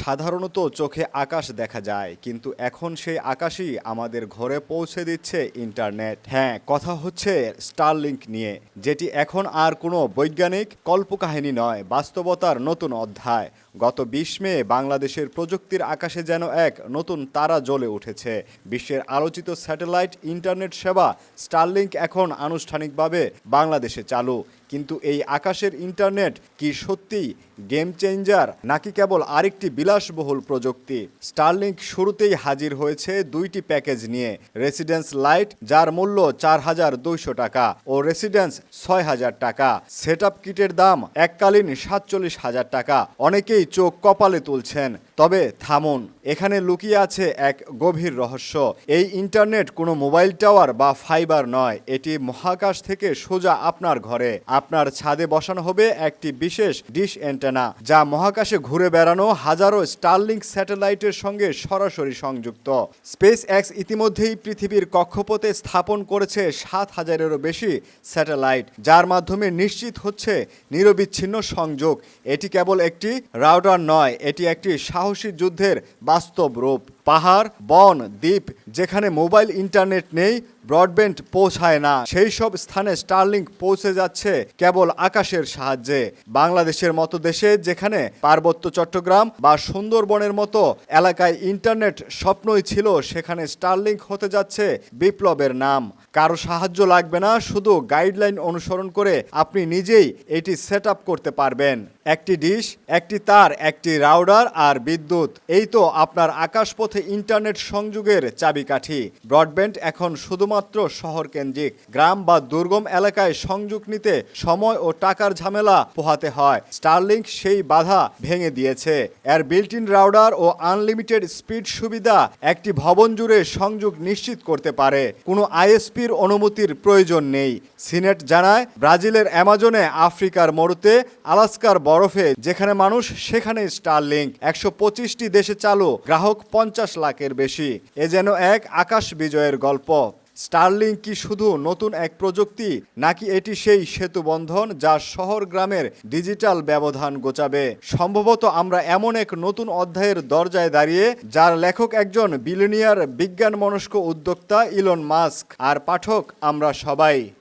সাধারণত চোখে আকাশ দেখা যায়, কিন্তু এখন সেই আকাশই আমাদের ঘরে পৌঁছে দিচ্ছে ইন্টারনেট। হ্যাঁ কথা হচ্ছে স্টারলিংক নিয়ে, যেটি এখন আর কোনো বৈজ্ঞানিক কল্পকাহিনী নয়, বাস্তবতার নতুন অধ্যায়। গত বিশ মে বাংলাদেশের প্রযুক্তির আকাশে যেন এক নতুন তারা জ্বলে উঠেছে। বিশ্বের আলোচিত স্যাটেলাইট ইন্টারনেট সেবা স্টারলিংক এখন আনুষ্ঠানিকভাবে বাংলাদেশে চালু। কিন্তু এই আকাশের ইন্টারনেট কি সত্যিই গেম চেঞ্জার নাকি কেবল আরেকটি বিলাসবহুল প্রযুক্তি? স্টারলিংক শুরুতেই হাজির হয়েছে দুইটি প্যাকেজ নিয়ে। রেসিডেন্স লাইট যার মূল্য চার হাজার দুইশো টাকা, ও রেসিডেন্স ছয় হাজার টাকা। সেট কিটের দাম এককালীন সাতচল্লিশ হাজার টাকা। অনেকেই চোখ কপালে তুলছেন। তবে থামুন, এখানে লুকিয়ে আছে এক গভীর রহস্য। এই ইন্টারনেট কোনো মোবাইল টাওয়ার বা ফাইবার নয়। এটি মহাকাশ থেকে সোজা আপনার ঘরে। আপনার ছাদে বসানো হবে একটি বিশেষ ডিশ অ্যান্টেনা, যা মহাকাশে ঘুরে বেড়ানো হাজারো স্টারলিংক স্যাটেলাইটের সঙ্গে সরাসরি সংযুক্ত। স্পেস এক্স ইতিমধ্যেই পৃথিবীর কক্ষপথে স্থাপন করেছে সাত হাজারেরও বেশি স্যাটেলাইট, যার মাধ্যমে নিশ্চিত হচ্ছে নিরবিচ্ছিন্ন সংযোগ। এটি কেবল একটি রাউটার নয়, এটি একটি সাহসী যুদ্ধের বাস্তব রূপ। পাহাড়, বন, দ্বীপ, যেখানে মোবাইল ইন্টারনেট নেই ব্রডব্যান্ড পৌঁছায় না। সেই সব স্থানে স্টারলিংক পৌঁছে যাচ্ছে কেবল আকাশের সাহায্যে। বাংলাদেশের মতো দেশে যেখানে পার্বত্য চট্টগ্রাম বা সুন্দরবনের মতো এলাকায় ইন্টারনেট স্বপ্নই ছিল, সেখানে স্টারলিংক হতে যাচ্ছে বিপ্লবের নাম। কারও সাহায্য লাগবে না, শুধু গাইডলাইন অনুসরণ করে আপনি নিজেই এটি সেট করতে পারবেন। একটি ডিশ, একটি তার, একটি রাউডার আর বিদ্যুৎ, এই তো আপনার আকাশপথে ইন্টারনেট সংযোগের চাবিকাঠি। ব্রডব্যান্ড এখন শুধুমাত্র শহর কেন্দ্রিক গ্রাম বা দুর্গম এলাকায় সংযোগ নিতে সময় ও টাকার ঝামেলা পোহাতে হয়। স্টারলিংক সেই বাধা ভেঙে দিয়েছে। এর বিল্ট ইন রাউডার ও আনলিমিটেড স্পিড সুবিধা একটি ভবন জুড়ে সংযোগ নিশ্চিত করতে পারে। কোনো আইএসপির অনুমতির প্রয়োজন নেই। সিনেট জানায়, ব্রাজিলের অ্যামাজনে আফ্রিকার মরুতে আলাস্কার বরফে যেখানে মানুষ সেখানে স্টারলিংক একশো পঁচিশটি দেশে চালু, গ্রাহক পঞ্চাশ লাখের বেশি। এ যেন এক আকাশ বিজয়ের গল্প। স্টারলিংক কি শুধু নতুন এক প্রযুক্তি, নাকি এটি সেই সেতু বন্ধন যা শহর গ্রামের ডিজিটাল ব্যবধান গোচাবে? সম্ভবত আমরা এমন এক নতুন অধ্যায়ের দরজায় দাঁড়িয়ে, যার লেখক একজন বিলিনিয়ার বিজ্ঞান মনস্ক উদ্যোক্তা ইলন মাস্ক আর পাঠক আমরা সবাই।